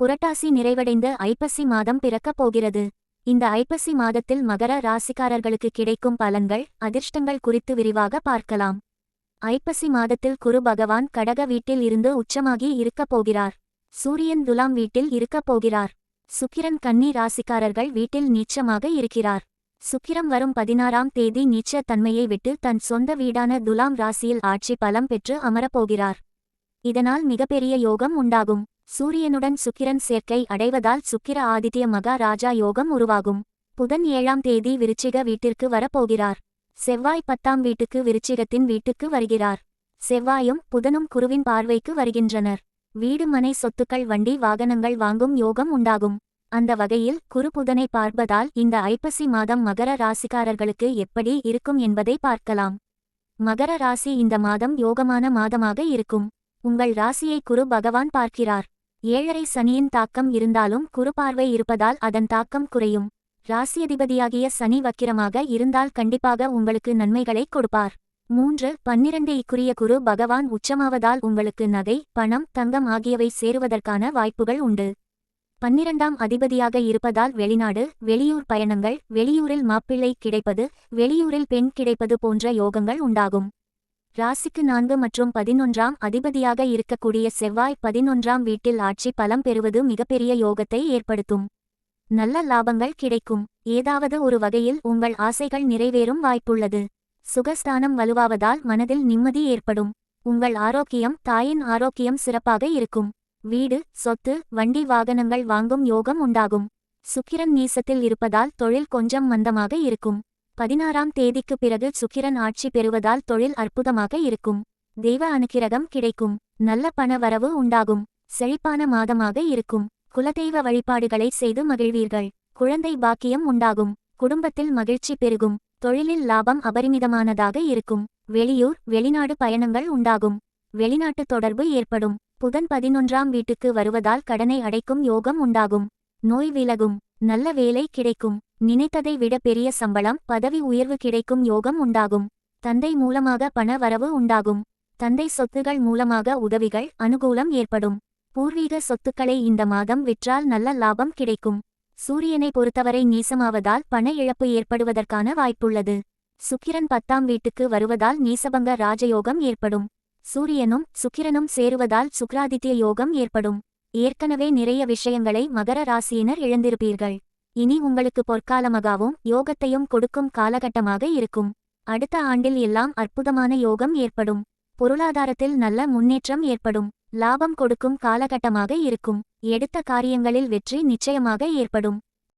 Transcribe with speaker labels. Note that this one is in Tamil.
Speaker 1: புரட்டாசி நிறைவடைந்து ஐப்பசி மாதம் பிறக்கப் போகிறது. இந்த ஐப்பசி மாதத்தில் மகர ராசிக்காரர்களுக்கு கிடைக்கும் பலன்கள் அதிர்ஷ்டங்கள் குறித்து விரிவாக பார்க்கலாம். ஐப்பசி மாதத்தில் குரு பகவான் கடக வீட்டில் இருந்து உச்சமாகி இருக்கப் போகிறார். சூரியன் துலாம் வீட்டில் இருக்கப் போகிறார். சுக்கிரன் கன்னி ராசிக்காரர்கள் வீட்டில் நீச்சமாக இருக்கிறார். சுக்கிரம் வரும் பதினாறாம் தேதி நீச்ச தன்மையை விட்டு தன் சொந்த வீடான துலாம் ராசியில் ஆட்சி பலம் பெற்று அமரப்போகிறார் இதனால் மிகப்பெரிய யோகம் உண்டாகும். சூரியனுடன் சுக்கிரன் சேர்க்கை அடைவதால் சுக்கிர ஆதித்ய மகா ராஜா யோகம் உருவாகும். புதன் ஏழாம் தேதி விருச்சிக வீட்டிற்கு வரப்போகிறார். செவ்வாய் பத்தாம் வீட்டுக்கு விருச்சிகத்தின் வீட்டுக்கு வருகிறார். செவ்வாயும் புதனும் குருவின் பார்வைக்கு வருகின்றனர். வீடு மனை சொத்துக்கள் வண்டி வாகனங்கள் வாங்கும் யோகம் உண்டாகும். அந்த வகையில் குரு புதனை பார்ப்பதால் இந்த ஐப்பசி மாதம் மகர ராசிக்காரர்களுக்கு எப்படி இருக்கும் என்பதை பார்க்கலாம். மகர ராசி இந்த மாதம் யோகமான மாதமாக இருக்கும். உங்கள் ராசியை குரு பகவான் பார்க்கிறார். ஏழரை சனியின் தாக்கம் இருந்தாலும் குறுபார்வை இருப்பதால் அதன் தாக்கம் குறையும். ராசியதிபதியாகிய சனி வக்கிரமாக இருந்தால் கண்டிப்பாக உங்களுக்கு நன்மைகளை கொடுப்பார். மூன்று பன்னிரண்டு இக்குரிய குரு பகவான் உச்சமாவதால் உங்களுக்கு நகை பணம் தங்கம் ஆகியவை சேருவதற்கான வாய்ப்புகள் உண்டு. பன்னிரண்டாம் அதிபதியாக இருப்பதால் வெளிநாடு வெளியூர் பயணங்கள் வெளியூரில் மாப்பிள்ளை கிடைப்பது வெளியூரில் பெண் கிடைப்பது போன்ற யோகங்கள் உண்டாகும். ராசிக்கு நான்கு மற்றும் பதினொன்றாம் அதிபதியாக இருக்கக்கூடிய செவ்வாய் பதினொன்றாம் வீட்டில் ஆட்சி பலம் பெறுவது மிகப்பெரிய யோகத்தை ஏற்படுத்தும். நல்ல லாபங்கள் கிடைக்கும். ஏதாவது ஒரு வகையில் உங்கள் ஆசைகள் நிறைவேறும் வாய்ப்புள்ளது. சுகஸ்தானம் வலுவாவதால் மனதில் நிம்மதி ஏற்படும். உங்கள் ஆரோக்கியம் தாயின் ஆரோக்கியம் சிறப்பாக இருக்கும். வீடு சொத்து வண்டி வாகனங்கள் வாங்கும் யோகம் உண்டாகும். சுக்கிரன் நீசத்தில் இருப்பதால் தொழில் கொஞ்சம் மந்தமாக இருக்கும். பதினாறாம் தேதிக்கு பிறகு சுக்கிரன் ஆட்சி பெறுவதால் தொழில் அற்புதமாக இருக்கும். தெய்வ அனுக்கிரகம் கிடைக்கும். நல்ல பண வரவு உண்டாகும். செழிப்பான மாதமாக இருக்கும். குலதெய்வ வழிபாடுகளை செய்து மகிழ்வீர்கள். குழந்தை பாக்கியம் உண்டாகும். குடும்பத்தில் மகிழ்ச்சி பெருகும். தொழிலில் லாபம் அபரிமிதமானதாக இருக்கும். வெளியூர் வெளிநாடு பயணங்கள் உண்டாகும். வெளிநாட்டு தொடர்பு ஏற்படும். புதன் பதினொன்றாம் வீட்டுக்கு வருவதால் கடனை அடைக்கும் யோகம் உண்டாகும். நோய் விலகும். நல்ல வேலை கிடைக்கும். நினைத்ததை விட பெரிய சம்பளம் பதவி உயர்வு கிடைக்கும் யோகம் உண்டாகும். தந்தை மூலமாக பண வரவு உண்டாகும். தந்தை சொத்துகள் மூலமாக உதவிகள் அனுகூலம் ஏற்படும். பூர்வீக சொத்துக்களை இந்த மாதம் விற்றால் நல்ல லாபம் கிடைக்கும். சூரியனை பொறுத்தவரை நீசமாவதால் பண இழப்பு ஏற்படுவதற்கான வாய்ப்புள்ளது. சுக்கிரன் பத்தாம் வீட்டுக்கு வருவதால் நீசபங்க ராஜயோகம் ஏற்படும். சூரியனும் சுக்கிரனும் சேருவதால் சுக்ராதித்ய யோகம் ஏற்படும். ஏற்கனவே நிறைய விஷயங்களை மகர ராசியினர் இழந்திருப்பீர்கள். இனி உங்களுக்கு பொற்காலமாகவும் யோகத்தையும் கொடுக்கும் காலகட்டமாக இருக்கும். அடுத்த ஆண்டில் எல்லாம் அற்புதமான யோகம் ஏற்படும். பொருளாதாரத்தில் நல்ல முன்னேற்றம் ஏற்படும். லாபம் கொடுக்கும் காலகட்டமாக இருக்கும். எடுத்த காரியங்களில் வெற்றி நிச்சயமாக ஏற்படும்.